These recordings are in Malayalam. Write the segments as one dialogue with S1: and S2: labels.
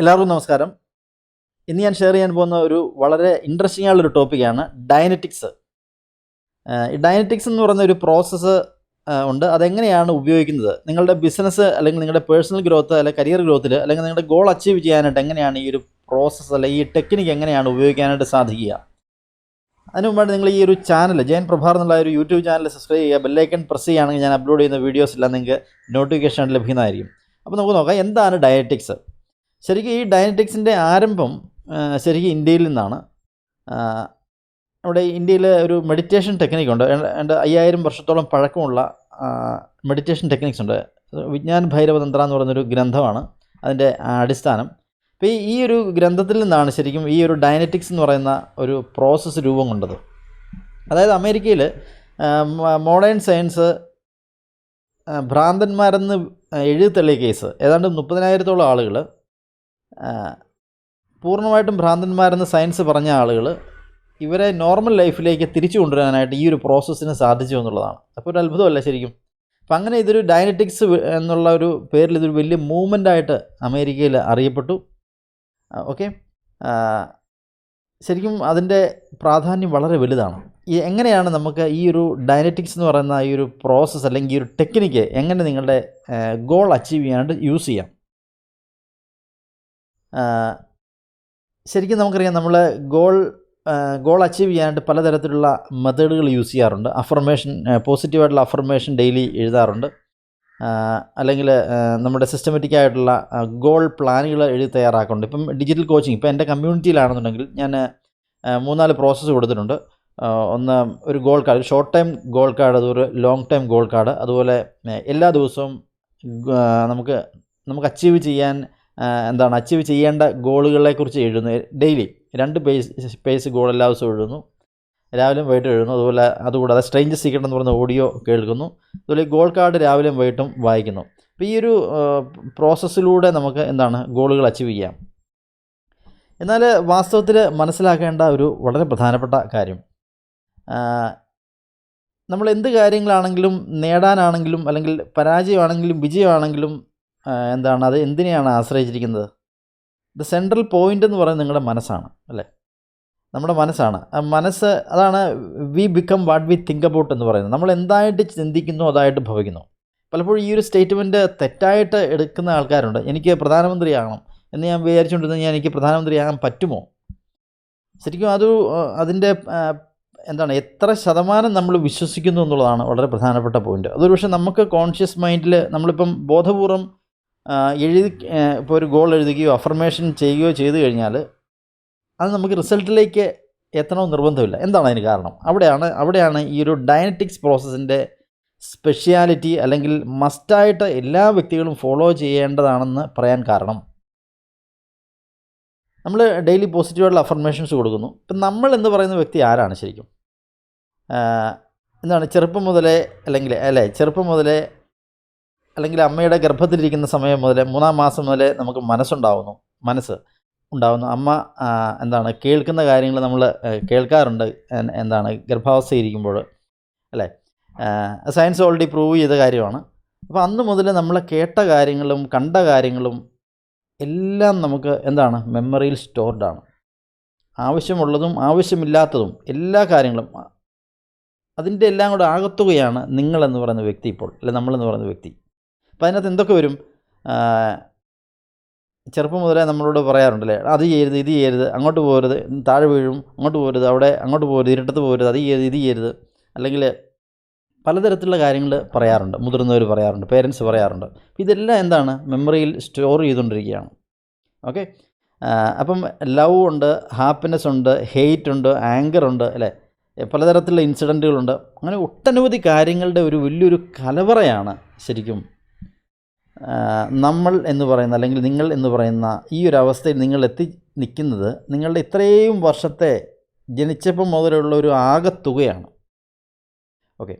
S1: എല്ലാവർക്കും നമസ്കാരം. ഇന്ന് ഞാൻ ഷെയർ ചെയ്യാൻ പോകുന്ന ഒരു വളരെ ഇൻട്രസ്റ്റിംഗ് ആയുള്ളൊരു ടോപ്പിക്കാണ് ഡയനറ്റിക്സ് ഈ ഡയനറ്റിക്സ് എന്ന് പറയുന്ന ഒരു പ്രോസസ്സ് ഉണ്ട്. അതെങ്ങനെയാണ് ഉപയോഗിക്കുന്നത്? നിങ്ങളുടെ ബിസിനസ് അല്ലെങ്കിൽ നിങ്ങളുടെ പേഴ്സണൽ ഗ്രോത്ത് അല്ലെങ്കിൽ കരിയർ ഗ്രോത്തിൽ അല്ലെങ്കിൽ നിങ്ങളുടെ ഗോൾ അച്ചീവ് ചെയ്യാനായിട്ട് എങ്ങനെയാണ് ഈ ഒരു പ്രോസസ്സ് അല്ലെങ്കിൽ ഈ ടെക്നിക്ക് എങ്ങനെയാണ് ഉപയോഗിക്കാനായിട്ട് സാധിക്കുക? അതിനു മുമ്പായിട്ട് നിങ്ങൾ ഈ ഒരു ചാനൽ ജയൻ പ്രഭാർ എന്നുള്ള ഒരു യൂട്യൂബ് ചാനൽ സബ്സ്ക്രൈബ് ചെയ്യുക. ബെല്ലൈക്കൺ പ്രസ് ചെയ്യുകയാണെങ്കിൽ ഞാൻ അപ്ലോഡ് ചെയ്യുന്ന വീഡിയോസ് എല്ലാം നിങ്ങൾക്ക് നോട്ടിഫിക്കേഷൻ ലഭിക്കുന്നതായിരിക്കും. അപ്പോൾ നമുക്ക് നോക്കാം എന്താണ് ഡയറ്റിക്സ് ശരിക്കും ഈ ഡയനറ്റിക്സിന്റെ ആരംഭം ശരിക്കും ഇന്ത്യയിൽ നിന്നാണ്. നമ്മുടെ ഇന്ത്യയിൽ ഒരു മെഡിറ്റേഷൻ ടെക്നിക്ക് ഉണ്ട് രണ്ട് അയ്യായിരം വർഷത്തോളം പഴക്കമുള്ള മെഡിറ്റേഷൻ ടെക്നിക്സ് ഉണ്ട് വിജ്ഞാൻ ഭൈരവ തന്ത്ര എന്ന് പറയുന്നൊരു ഗ്രന്ഥമാണ് അതിന്റെ അടിസ്ഥാനം. അപ്പോൾ ഈ ഒരു ഗ്രന്ഥത്തിൽ നിന്നാണ് ശരിക്കും ഈ ഒരു ഡയനറ്റിക്സ് എന്ന് പറയുന്ന ഒരു പ്രോസസ്സ് രൂപം കൊണ്ടത്. അതായത് അമേരിക്കയിൽ മോഡേൺ സയൻസ് ഭ്രാന്തന്മാരെന്ന് എഴുതി തള്ളിയ കേസ്. ഏതാണ്ട് മുപ്പതിനായിരത്തോളം ആളുകൾ പൂർണമായിട്ടും ഭ്രാന്തന്മാരെന്ന് സയൻസ് പറഞ്ഞ ആളുകൾ ഇവരെ നോർമൽ ലൈഫിലേക്ക് തിരിച്ചു കൊണ്ടുവരാനായിട്ട് ഈ ഒരു പ്രോസസ്സിന് സാധിച്ചു എന്നുള്ളതാണ്. അപ്പോൾ ഒരു അത്ഭുതമല്ല ശരിക്കും? അപ്പം അങ്ങനെ ഇതൊരു ഡയനറ്റിക്സ് എന്നുള്ള ഒരു പേരിൽ ഇതൊരു വലിയ മൂവ്മെന്റ് ആയിട്ട് അമേരിക്കയിൽ അറിയപ്പെട്ടു. ഓക്കെ? ശരിക്കും അതിന്റെ പ്രാധാന്യം വളരെ വലുതാണ്. ഈ എങ്ങനെയാണ് നമുക്ക് ഈ ഒരു ഡയനറ്റിക്സ് എന്ന് പറയുന്ന ഈ ഒരു പ്രോസസ്സ് അല്ലെങ്കിൽ ഈ ഒരു ടെക്നിക്ക് എങ്ങനെ നിങ്ങളുടെ ഗോൾ അച്ചീവ് ചെയ്യാനായിട്ട് യൂസ് ചെയ്യാം? ശരിക്കും നമുക്കറിയാം നമ്മൾ ഗോൾ ഗോൾ അച്ചീവ് ചെയ്യാനായിട്ട് പലതരത്തിലുള്ള മെത്തേഡുകൾ യൂസ് ചെയ്യാറുണ്ട്. അഫർമേഷൻ പോസിറ്റീവായിട്ടുള്ള അഫർമേഷൻ ഡെയിലി എഴുതാറുണ്ട്. അല്ലെങ്കിൽ നമ്മുടെ സിസ്റ്റമാറ്റിക് ആയിട്ടുള്ള ഗോൾ പ്ലാനുകൾ എഴുതി തയ്യാറാക്കുന്നുണ്ട് ഇപ്പം ഡിജിറ്റൽ കോച്ചിങ് ഇപ്പം എന്റെ കമ്മ്യൂണിറ്റിയിലാണെന്നുണ്ടെങ്കിൽ ഞാൻ മൂന്നാൽ പ്രോസസ്സ് കൊടുത്തിട്ടുണ്ട്. ഒന്ന് ഒരു goal card short time goal card അതൊരു ലോങ് ടൈം ഗോൾ കാർഡ് അതുപോലെ എല്ലാ ദിവസവും നമുക്ക് നമുക്ക് അച്ചീവ് ചെയ്യാൻ എന്താണ് അച്ചീവ് ചെയ്യേണ്ട ഗോളുകളെക്കുറിച്ച് എഴുതുന്നു ഡെയിലി രണ്ട് പേജ് പേജ് ഗോൾ എല്ലാ ദിവസവും എഴുതുന്നു. രാവിലെയും വൈകിട്ടും എഴുതുന്നു. അതുപോലെ അതുകൂടാതെ സ്ട്രേഞ്ച് സീക്രട്ട് എന്ന് പറയുന്ന ഓഡിയോ കേൾക്കുന്നു. അതുപോലെ ഗോൾ കാർഡ് രാവിലെയും വൈകിട്ടും വായിക്കുന്നു. അപ്പോൾ ഈ ഒരു പ്രോസസ്സിലൂടെ നമുക്ക് എന്താണ് ഗോളുകൾ അച്ചീവ് ചെയ്യാം. എന്നാൽ വാസ്തവത്തിൽ മനസ്സിലാക്കേണ്ട ഒരു വളരെ പ്രധാനപ്പെട്ട കാര്യം. നമ്മൾ എന്ത് കാര്യങ്ങളാണെങ്കിലും നേടാനാണെങ്കിലും അല്ലെങ്കിൽ പരാജയമാണെങ്കിലും വിജയമാണെങ്കിലും എന്താണ്? അത് എന്തിനെയാണ് ആശ്രയിച്ചിരിക്കുന്നത്? ദ സെൻട്രൽ പോയിന്റ് എന്ന് പറയുന്നത് നിങ്ങളുടെ മനസ്സാണ് അല്ലേ? നമ്മുടെ മനസ്സാണ്. മനസ്സ് അതാണ് we become what we think about എന്ന് പറയുന്നത്. നമ്മൾ എന്തായിട്ട് ചിന്തിക്കുന്നു അതായിട്ട് ഭവിക്കുന്നു. പലപ്പോഴും ഈ ഒരു സ്റ്റേറ്റ്മെന്റ് തെറ്റായിട്ട് എടുക്കുന്ന ആൾക്കാരുണ്ട്. എനിക്ക് പ്രധാനമന്ത്രിയാകണം എന്ന് ഞാൻ വിചാരിച്ചുകൊണ്ടിരുന്ന ഞാൻ എനിക്ക് പ്രധാനമന്ത്രിയാകാൻ പറ്റുമോ? ശരിക്കും അത് അതിന്റെ എന്താണ് എത്ര ശതമാനം നമ്മൾ വിശ്വസിക്കുന്നു എന്നുള്ളതാണ് വളരെ പ്രധാനപ്പെട്ട പോയിന്റ് അതൊരു പക്ഷേ നമുക്ക് കോൺഷ്യസ് മൈൻഡിൽ നമ്മളിപ്പം ബോധപൂർവം എഴുതി ഇപ്പോൾ ഒരു ഗോൾ എഴുതുകയോ അഫർമേഷൻ ചെയ്യുകയോ ചെയ്തു കഴിഞ്ഞാൽ അത് നമുക്ക് റിസൾട്ടിലേക്ക് എത്തണമെന്ന് നിർബന്ധമില്ല. എന്താണ് അതിന് കാരണം? അവിടെയാണ് അവിടെയാണ് ഈ ഒരു ഡയനറ്റിക്സ് പ്രോസസ്സിന്റെ സ്പെഷ്യാലിറ്റി അല്ലെങ്കിൽ മസ്റ്റായിട്ട് എല്ലാ വ്യക്തികളും ഫോളോ ചെയ്യേണ്ടതാണെന്ന് പറയാൻ കാരണം. നമ്മൾ ഡെയിലി പോസിറ്റീവായിട്ടുള്ള അഫർമേഷൻസ് കൊടുക്കുന്നു. ഇപ്പം നമ്മൾ എന്ന് പറയുന്ന വ്യക്തി ആരാണ് ശരിക്കും? എന്താണ്? ചെറുപ്പം മുതലേ അല്ലെങ്കിൽ അല്ലേ? ചെറുപ്പം മുതലേ അല്ലെങ്കിൽ അമ്മയുടെ ഗർഭത്തിലിരിക്കുന്ന സമയം മുതൽ മൂന്നാം മാസം മുതൽ നമുക്ക് മനസ്സുണ്ടാവുന്നു. മനസ്സ് ഉണ്ടാവുന്നു. അമ്മ എന്താണ് കേൾക്കുന്ന കാര്യങ്ങൾ നമ്മൾ കേൾക്കാറുണ്ട്. എന്താണ് ഗർഭാവസ്ഥയിരിക്കുമ്പോൾ അല്ലേ? സയൻസ് ഓൾറെഡി പ്രൂവ് ചെയ്ത കാര്യമാണ്. അപ്പോൾ അന്ന് മുതൽ നമ്മൾ കേട്ട കാര്യങ്ങളും കണ്ട കാര്യങ്ങളും എല്ലാം നമുക്ക് എന്താണ് മെമ്മറിയിൽ സ്റ്റോർഡാണ് ആവശ്യമുള്ളതും ആവശ്യമില്ലാത്തതും എല്ലാ കാര്യങ്ങളും അതിന്റെ എല്ലാം കൂടെ ആകത്തുകയാണ് നിങ്ങളെന്ന് പറയുന്ന വ്യക്തി ഇപ്പോൾ അല്ലെ നമ്മളെന്ന് പറയുന്ന വ്യക്തി. അപ്പോൾ അതിനകത്ത് എന്തൊക്കെ വരും? ചെറുപ്പം മുതലേ നമ്മളോട് പറയാറുണ്ടല്ലേ അത് ചെയ്യരുത് ഇത് ചെയ്യരുത് അങ്ങോട്ട് പോകരുത് താഴെ വീഴും അങ്ങോട്ട് പോകരുത് അവിടെ അങ്ങോട്ട് പോകരുത് ഇരുട്ടത്ത് പോകരുത് അത് ചെയ്യരുത് ഇത് ചെയ്യരുത്. അല്ലെങ്കിൽ പലതരത്തിലുള്ള കാര്യങ്ങൾ പറയാറുണ്ട് മുതിർന്നവർ പറയാറുണ്ട് പേരൻസ് പറയാറുണ്ട്. ഇതെല്ലാം എന്താണ്? മെമ്മറിയിൽ സ്റ്റോർ ചെയ്തുകൊണ്ടിരിക്കുകയാണ്. ഓക്കെ അപ്പം ലവ് ഉണ്ട് ഹാപ്പിനെസ് ഉണ്ട് ഹെയ്റ്റ് ഉണ്ട് ആങ്കർ ഉണ്ട് അല്ലേ? പലതരത്തിലുള്ള ഇൻസിഡന്റുകളുണ്ട് അങ്ങനെ ഒട്ടനവധി കാര്യങ്ങളുടെ ഒരു വലിയൊരു കലവറയാണ് ശരിക്കും നമ്മൾ എന്ന് പറയുന്ന അല്ലെങ്കിൽ നിങ്ങൾ എന്ന് പറയുന്ന ഈ ഒരു അവസ്ഥയിൽ നിങ്ങൾ എത്തി നിൽക്കുന്നത് നിങ്ങളുടെ ഇത്രയും വർഷത്തെ ജനിച്ചപ്പം മുതലുള്ള ഒരു ആകത്തുകയാണ്. ഓക്കെ.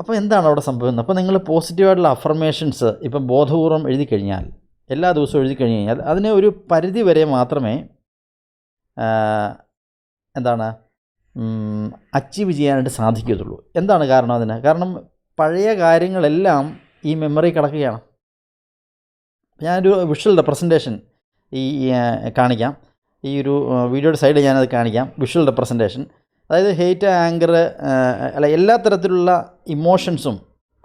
S1: അപ്പോൾ എന്താണ് അവിടെ സംഭവിക്കുന്നത്? അപ്പോൾ നിങ്ങൾ പോസിറ്റീവായിട്ടുള്ള അഫർമേഷൻസ് ഇപ്പം ബോധപൂർവം എഴുതി കഴിഞ്ഞാൽ എല്ലാ ദിവസവും എഴുതി കഴിഞ്ഞ് കഴിഞ്ഞാൽ അതിനെ ഒരു പരിധി വരെ മാത്രമേ എന്താണ് അച്ചീവ് ചെയ്യാനായിട്ട് സാധിക്കത്തുള്ളൂ എന്താണ് കാരണം അതിന്? കാരണം പഴയ കാര്യങ്ങളെല്ലാം ഈ മെമ്മറി കിടക്കുകയാണ്. ഞാനൊരു വിഷ്വൽ റെപ്രസെന്റേഷൻ ഈ കാണിക്കാം. ഈ ഒരു വീഡിയോയുടെ സൈഡിൽ ഞാനത് കാണിക്കാം. വിഷ്വൽ റെപ്രസെന്റേഷൻ അതായത് ഹെയ്റ്റ് ആങ്കർ അല്ല എല്ലാ തരത്തിലുള്ള ഇമോഷൻസും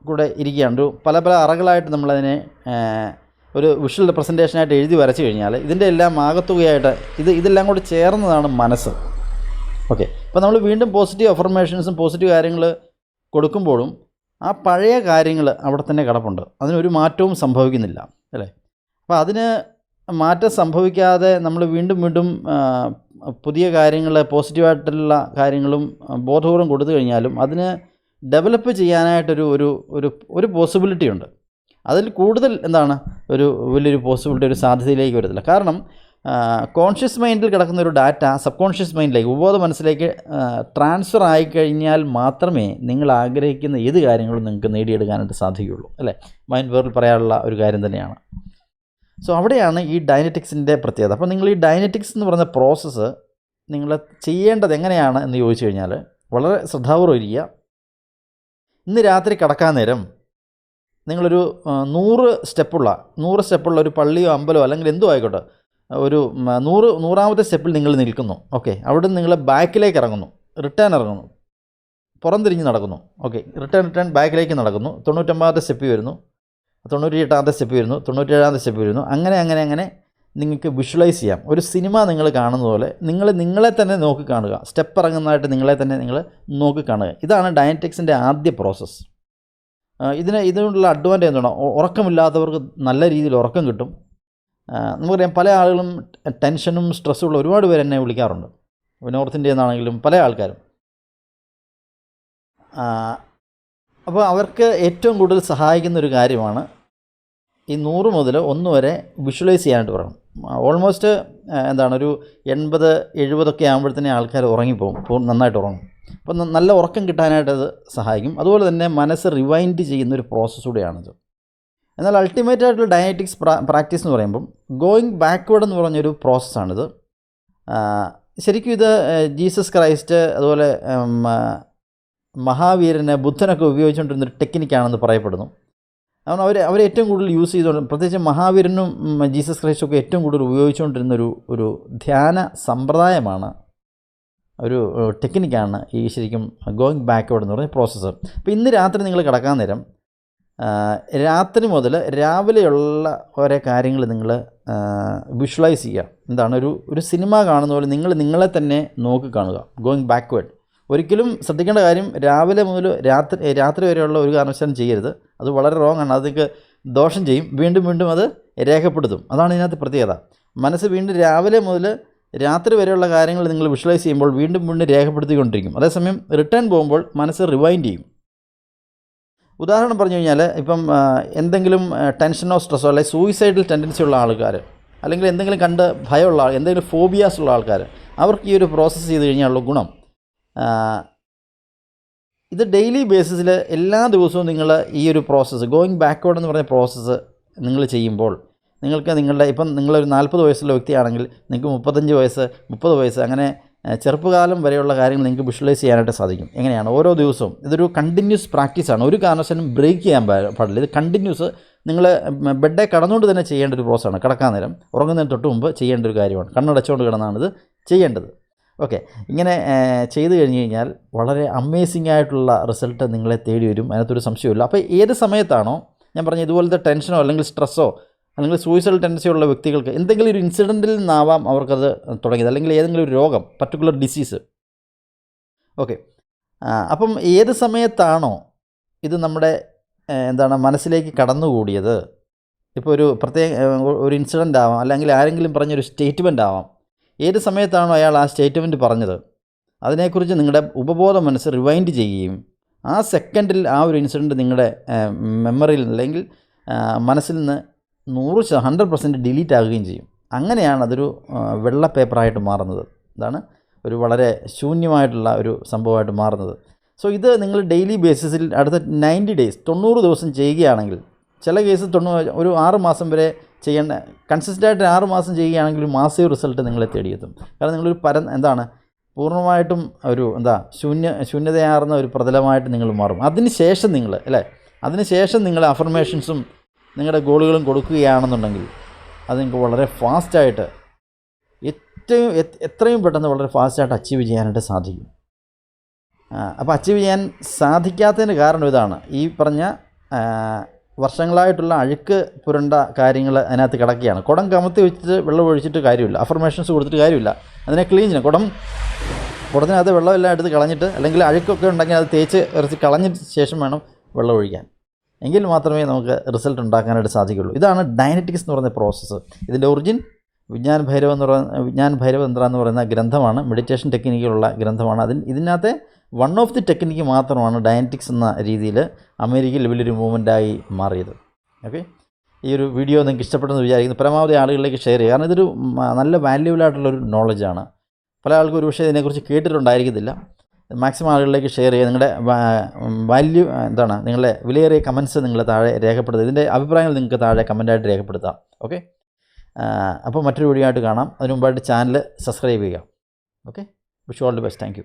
S1: കൂടെ ഇരിക്കുകയാണ്. ഒരു പല പല അറകളായിട്ട് നമ്മളതിനെ ഒരു വിഷ്വൽ റെപ്രസെന്റേഷനായിട്ട് എഴുതി വരച്ച് കഴിഞ്ഞാൽ ഇതിന്റെ എല്ലാം ആകത്തുകയായിട്ട് ഇത് ഇതെല്ലാം കൂടി ചേർന്നതാണ് മനസ്സ്. ഓക്കെ അപ്പോൾ നമ്മൾ വീണ്ടും പോസിറ്റീവ് അഫർമേഷൻസും പോസിറ്റീവ് കാര്യങ്ങൾ കൊടുക്കുമ്പോഴും ആ പഴയ കാര്യങ്ങൾ അവിടെ തന്നെ കിടപ്പുണ്ട്. അതിനൊരു മാറ്റവും സംഭവിക്കുന്നില്ല അല്ലേ? അപ്പോൾ അതിന് മാറ്റം സംഭവിക്കാതെ നമ്മൾ വീണ്ടും വീണ്ടും പുതിയ കാര്യങ്ങൾ പോസിറ്റീവായിട്ടുള്ള കാര്യങ്ങളും ബോധപൂർവം കൊടുത്തു കഴിഞ്ഞാലും അതിന് ഡെവലപ്പ് ചെയ്യാനായിട്ടൊരു ഒരു ഒരു ഒരു പോസിബിലിറ്റി ഉണ്ട്. അതിൽ കൂടുതൽ എന്താണ്? ഒരു വലിയൊരു പോസിബിലിറ്റി ഒരു സാധ്യതയിലേക്ക് വരത്തില്ല കാരണം കോൺഷ്യസ് മൈൻഡിൽ കിടക്കുന്ന ഒരു ഡാറ്റ സബ് കോൺഷ്യസ് മൈൻഡിലേക്ക് ഉപബോധ മനസ്സിലേക്ക് ട്രാൻസ്ഫർ ആയിക്കഴിഞ്ഞാൽ മാത്രമേ നിങ്ങൾ ആഗ്രഹിക്കുന്ന ഏത് കാര്യങ്ങളും നിങ്ങൾക്ക് നേടിയെടുക്കാനായിട്ട് സാധിക്കുകയുള്ളൂ അല്ലേ? മൈൻഡ് വേറിൽ പറയാനുള്ള ഒരു കാര്യം തന്നെയാണ്. സോ അവിടെയാണ് ഈ ഡൈനറ്റിക്സിന്റെ പ്രത്യേകത. അപ്പോൾ നിങ്ങൾ ഈ ഡൈനറ്റിക്സ് എന്ന് പറഞ്ഞ പ്രോസസ്സ് നിങ്ങൾ ചെയ്യേണ്ടത് എങ്ങനെയാണ് എന്ന് ചോദിച്ചു കഴിഞ്ഞാൽ വളരെ ശ്രദ്ധാപൂർവം ഇരിക്കുക. ഇന്ന് രാത്രി കിടക്കാൻ നേരം നിങ്ങളൊരു നൂറ് സ്റ്റെപ്പുള്ള നൂറ് സ്റ്റെപ്പുള്ള ഒരു പള്ളിയോ അമ്പലോ അല്ലെങ്കിൽ എന്തോ ആയിക്കോട്ടെ ഒരു നൂറ് നൂറാമത്തെ സ്റ്റെപ്പിൽ നിങ്ങൾ നിൽക്കുന്നു. ഓക്കെ. അവിടെ നിന്ന് നിങ്ങൾ ബാക്കിലേക്ക് ഇറങ്ങുന്നു. റിട്ടേൺ ഇറങ്ങുന്നു. പുറംതിരിഞ്ഞ് നടക്കുന്നു. ഓക്കെ. റിട്ടേൺ റിട്ടേൺ ബാക്കിലേക്ക് നടക്കുന്നു. തൊണ്ണൂറ്റൊമ്പതാമത്തെ സ്റ്റെപ്പ് വരുന്നു. തൊണ്ണൂറ്റി എട്ടാമത്തെ സ്റ്റെപ്പ് വരുന്നു. തൊണ്ണൂറ്റേഴാമത്തെ സ്റ്റെപ്പ് വരുന്നു. അങ്ങനെ അങ്ങനെ അങ്ങനെ നിങ്ങൾക്ക് വിഷ്വലൈസ് ചെയ്യാം. ഒരു സിനിമ നിങ്ങൾ കാണുന്ന പോലെ നിങ്ങൾ നിങ്ങളെ തന്നെ നോക്കി കാണുക. സ്റ്റെപ്പ് ഇറങ്ങുന്നതായിട്ട് നിങ്ങളെ തന്നെ നിങ്ങൾ നോക്കി കാണുക. ഇതാണ് ഡയനറ്റിക്സിന്റെ ആദ്യ പ്രോസസ്സ്. ഇതിന് ഇതിനുള്ള അഡ്വാന്റേജ് എന്താണ്? ഉറക്കമില്ലാത്തവർക്ക് നല്ല രീതിയിൽ ഉറക്കം കിട്ടും. നമുക്കറിയാം പല ആളുകളും ടെൻഷനും സ്ട്രെസ്സും ഉള്ള ഒരുപാട് പേര് എന്നെ വിളിക്കാറുണ്ട്. നോർത്ത് ഇന്ത്യയിൽ നിന്നാണെങ്കിലും പല ആൾക്കാരും. അപ്പോൾ അവർക്ക് ഏറ്റവും കൂടുതൽ സഹായിക്കുന്ന ഒരു കാര്യമാണ് ഈ നൂറ് മുതൽ ഒന്ന് വരെ വിഷ്വലൈസ് ചെയ്യാനായിട്ട് പറയണം. ഓൾമോസ്റ്റ് എന്താണ് ഒരു എൺപത് എഴുപതൊക്കെ ആകുമ്പോഴത്തേനെ ആൾക്കാർ ഉറങ്ങിപ്പോകും നന്നായിട്ട് ഉറങ്ങും. അപ്പോൾ നല്ല ഉറക്കം കിട്ടാനായിട്ട് അത് സഹായിക്കും. അതുപോലെ തന്നെ മനസ്സ് റിവൈൻഡ് ചെയ്യുന്ന ഒരു പ്രോസസ്സ് കൂടിയാണിത്. എന്നാൽ അൾട്ടിമേറ്റ് ആയിട്ടുള്ള ഡയറ്റിക്സ് പ്രാക്ടീസ് എന്ന് പറയുമ്പം ഗോയിങ് ബാക്ക്വേഡ് എന്ന് പറഞ്ഞൊരു പ്രോസസ്സാണിത് ശരിക്കും ഇത് ജീസസ് ക്രൈസ്റ്റ് അതുപോലെ മഹാവീരനെ ബുദ്ധനൊക്കെ ഉപയോഗിച്ചുകൊണ്ടിരുന്നൊരു ടെക്നിക്കാണെന്ന് പറയപ്പെടുന്നു. കാരണം അവർ അവർ ഏറ്റവും കൂടുതൽ യൂസ് ചെയ്തുകൊണ്ട് പ്രത്യേകിച്ച് മഹാവീരനും ജീസസ് ക്രൈസ്റ്റും ഏറ്റവും കൂടുതൽ ഉപയോഗിച്ചുകൊണ്ടിരുന്ന ഒരു ധ്യാന സമ്പ്രദായമാണ് ഒരു ടെക്നിക്കാണ് ഈ ശരിക്കും ഗോയിങ് ബാക്ക്വേഡ് എന്ന് പറഞ്ഞ പ്രോസസ്സ് അപ്പോൾ ഇന്ന് രാത്രി നിങ്ങൾ കിടക്കാൻ നേരം രാത്രി മുതൽ രാവിലെയുള്ള ഓരോ കാര്യങ്ങൾ നിങ്ങൾ വിഷ്വലൈസ് ചെയ്യുക. എന്താണ് ഒരു ഒരു സിനിമ കാണുന്ന പോലെ നിങ്ങൾ നിങ്ങളെ തന്നെ നോക്കി കാണുക. ഗോയിങ് ബാക്ക്വേഡ് ഒരിക്കലും ശ്രദ്ധിക്കേണ്ട കാര്യം രാവിലെ മുതൽ രാത്രി രാത്രി വരെയുള്ള ഒരു കാരണവശാലും ചെയ്യരുത്. അത് വളരെ റോങ് ആണ്. അത് ദോഷം ചെയ്യും. വീണ്ടും വീണ്ടും അത് രേഖപ്പെടുത്തും. അതാണ് ഇതിനകത്ത് പ്രത്യേകത. മനസ്സ് വീണ്ടും രാവിലെ മുതൽ രാത്രി വരെയുള്ള കാര്യങ്ങൾ നിങ്ങൾ വിഷ്വലൈസ് ചെയ്യുമ്പോൾ വീണ്ടും വീണ്ടും രേഖപ്പെടുത്തിക്കൊണ്ടിരിക്കും. അതേസമയം റിട്ടേൺ പോകുമ്പോൾ മനസ്സ് റിവൈൻഡ് ചെയ്യും. ഉദാഹരണം പറഞ്ഞു കഴിഞ്ഞാൽ ഇപ്പം എന്തെങ്കിലും ടെൻഷനോ സ്ട്രെസ്സോ അല്ലെങ്കിൽ സൂയിസൈഡൽ ടെൻഡൻസി ഉള്ള ആൾക്കാർ അല്ലെങ്കിൽ എന്തെങ്കിലും കണ്ട് ഭയമുള്ള ആൾ എന്തെങ്കിലും ഫോബിയാസ് ഉള്ള ആൾക്കാർ അവർക്ക് ഈ ഒരു പ്രോസസ്സ് ചെയ്ത് കഴിഞ്ഞാലുള്ള ഗുണം. ഇത് ഡെയിലി ബേസിസിൽ എല്ലാ ദിവസവും നിങ്ങൾ ഈ ഒരു പ്രോസസ്സ് ഗോയിങ് ബാക്ക്വേഡ് എന്ന് പറഞ്ഞ പ്രോസസ്സ് നിങ്ങൾ ചെയ്യുമ്പോൾ നിങ്ങൾക്ക് നിങ്ങളുടെ ഇപ്പം നിങ്ങളൊരു നാൽപ്പത് വയസ്സുള്ള വ്യക്തിയാണെങ്കിൽ നിങ്ങൾക്ക് മുപ്പത്തഞ്ച് വയസ്സ് മുപ്പത് വയസ്സ് അങ്ങനെ ചെറുപ്പകാലം വരെയുള്ള കാര്യങ്ങൾ നിങ്ങൾക്ക് വിഷ്വലൈസ് ചെയ്യാനായിട്ട് സാധിക്കും. എങ്ങനെയാണ്? ഓരോ ദിവസവും ഇതൊരു കണ്ടിന്യൂസ് പ്രാക്ടീസാണ് ഒരു കാരണവശാലും ബ്രേക്ക് ചെയ്യാൻ പാടില്ല. ഇത് കണ്ടിന്യൂസ് നിങ്ങൾ ബെഡേ കടന്നുകൊണ്ട് തന്നെ ചെയ്യേണ്ട ഒരു പ്രോസസ്സാണ് കിടക്കാൻ നേരം ഉറങ്ങുന്നതിന് തൊട്ട് മുമ്പ് ചെയ്യേണ്ട ഒരു കാര്യമാണ്. കണ്ണടച്ചുകൊണ്ട് കിടന്നാണിത് ചെയ്യേണ്ടത്. ഓക്കെ ഇങ്ങനെ ചെയ്തു കഴിഞ്ഞ് കഴിഞ്ഞാൽ വളരെ അമേസിംഗ് ആയിട്ടുള്ള റിസൾട്ട് നിങ്ങളെ തേടി വരും. അതിനകത്തൊരു സംശയമില്ല അപ്പോൾ ഏത് സമയത്താണോ ഞാൻ പറഞ്ഞ ഇതുപോലത്തെ ടെൻഷനോ അല്ലെങ്കിൽ സ്ട്രെസ്സോ അല്ലെങ്കിൽ സൂയിസൈഡൽ ടെൻഡൻസി ഉള്ള വ്യക്തികൾക്ക് എന്തെങ്കിലും ഒരു ഇൻസിഡന്റിൽ നിന്നാവാം അവർക്കത് തുടങ്ങിയത്. അല്ലെങ്കിൽ ഏതെങ്കിലും ഒരു രോഗം പർട്ടിക്കുലർ ഡിസീസ് ഓക്കെ അപ്പം ഏത് സമയത്താണോ ഇത് നമ്മുടെ എന്താണ് മനസ്സിലേക്ക് കടന്നുകൂടിയത്? ഇപ്പോൾ ഒരു പ്രത്യേക ഒരു ഇൻസിഡന്റ് ആവാം അല്ലെങ്കിൽ ആരെങ്കിലും പറഞ്ഞൊരു സ്റ്റേറ്റ്മെന്റ് ആവാം. ഏത് സമയത്താണോ അയാൾ ആ സ്റ്റേറ്റ്മെന്റ് പറഞ്ഞത്? അതിനെക്കുറിച്ച് നിങ്ങളുടെ ഉപബോധ മനസ്സ് റിവൈൻഡ് ചെയ്യുകയും ആ സെക്കൻഡിൽ ആ ഒരു ഇൻസിഡന്റ് നിങ്ങളുടെ മെമ്മറിയിൽ അല്ലെങ്കിൽ മനസ്സിൽ നിന്ന് നൂറ് ഹൺഡ്രഡ് പെർസെന്റ് ഡിലീറ്റ് ആകുകയും ചെയ്യും. അങ്ങനെയാണ് അതൊരു വെള്ള പേപ്പറായിട്ട് മാറുന്നത്. ഇതാണ് ഒരു വളരെ ശൂന്യമായിട്ടുള്ള ഒരു സംഭവമായിട്ട് മാറുന്നത്. സോ ഇത് നിങ്ങൾ ഡെയിലി ബേസിസിൽ അടുത്ത നയന്റി ഡേയ്സ് തൊണ്ണൂറ് ദിവസം ചെയ്യുകയാണെങ്കിൽ ചില കേസ് തൊണ്ണൂ ഒരു ആറ് മാസം വരെ ചെയ്യേണ്ട കൺസിസ്റ്റന്റായിട്ട് ആറ് മാസം ചെയ്യുകയാണെങ്കിൽ മാസീവ് റിസൾട്ട് നിങ്ങളെ തേടിയെത്തും. കാരണം നിങ്ങളൊരു പര എന്താണ് പൂർണമായിട്ടും ഒരു എന്താ ശൂന്യ ശൂന്യതയാർന്ന ഒരു പ്രതലമായിട്ട് നിങ്ങൾ മാറും. അതിന് ശേഷം നിങ്ങൾ അല്ലേ? അതിന് ശേഷം നിങ്ങൾ അഫർമേഷൻസും നിങ്ങളുടെ ഗോളുകളും കൊടുക്കുകയാണെന്നുണ്ടെങ്കിൽ അത് നിങ്ങൾക്ക് വളരെ ഫാസ്റ്റായിട്ട് ഏറ്റവും എത്രയും പെട്ടെന്ന് വളരെ ഫാസ്റ്റായിട്ട് അച്ചീവ് ചെയ്യാനായിട്ട് സാധിക്കും. അപ്പോൾ അച്ചീവ് ചെയ്യാൻ സാധിക്കാത്തതിന് കാരണം ഇതാണ്. ഈ പറഞ്ഞ വർഷങ്ങളായിട്ടുള്ള അഴുക്ക് പുരണ്ട കാര്യങ്ങൾ അതിനകത്ത് കിടക്കുകയാണ്. കുടം കമത്തി വെച്ചിട്ട് വെള്ളം ഒഴിച്ചിട്ട് കാര്യമില്ല. അഫർമേഷൻസ് കൊടുത്തിട്ട് കാര്യമില്ല. അതിനെ ക്ലീൻ ചെയ്യണം. കുടം കുടത്തിനകത്ത് വെള്ളമെല്ലാം എടുത്ത് കളഞ്ഞിട്ട് അല്ലെങ്കിൽ അഴുക്കൊക്കെ ഉണ്ടെങ്കിൽ അത് തേച്ച് ഇറച്ചി കളഞ്ഞിട്ട് ശേഷം വേണം വെള്ളം ഒഴിക്കാൻ. എങ്കിൽ മാത്രമേ നമുക്ക് റിസൾട്ട് ഉണ്ടാക്കാനായിട്ട് സാധിക്കുള്ളൂ ഇതാണ് ഡയനറ്റിക്സ് എന്ന് പറയുന്ന പ്രോസസ്സ് ഇതിന്റെ ഒറിജിൻ വിജ്ഞാൻ ഭൈരവ എന്ന് പറയുന്ന വിജ്ഞാൻ ഭൈരവതന്ത്ര എന്ന് പറയുന്ന ഗ്രന്ഥമാണ്. മെഡിറ്റേഷൻ ടെക്നിക്കുള്ള ഗ്രന്ഥമാണ്. അതിന് ഇതിനകത്തെ വൺ ഓഫ് ദി ടെക്നിക്ക് മാത്രമാണ് ഡയനറ്റിക്സ് എന്ന രീതിയിൽ അമേരിക്കയിൽ വലിയൊരു മൂവ്മെന്റായി മാറിയത്. ഓക്കെ ഈ ഒരു വീഡിയോ നിങ്ങൾക്ക് ഇഷ്ടപ്പെട്ടെന്ന് വിചാരിക്കുന്നു. പരമാവധി ആളുകളിലേക്ക് ഷെയർ ചെയ്യുക. കാരണം ഇതൊരു നല്ല വാല്യൂബിൾ ആയിട്ടുള്ളൊരു നോളജാണ് പല ആൾക്കും ഒരു പക്ഷേ ഇതിനെക്കുറിച്ച് കേട്ടിട്ടുണ്ടായിരിക്കത്തില്ല. മാക്സിമം ആളുകളിലേക്ക് ഷെയർ ചെയ്യുക. നിങ്ങളുടെ വാല്യൂ എന്താണ് നിങ്ങളുടെ വിലയേറിയ കമൻസ് നിങ്ങൾ താഴെ രേഖപ്പെടുത്തുക. ഇതിന്റെ അഭിപ്രായങ്ങൾ നിങ്ങൾക്ക് താഴെ കമന്റായിട്ട് രേഖപ്പെടുത്താം. ഓക്കെ അപ്പോൾ മറ്റൊരു വീഡിയോ ആയിട്ട് കാണാം. അതിന് മുമ്പായിട്ട് ചാനൽ സബ്സ്ക്രൈബ് ചെയ്യുക. Okay wish all the best thank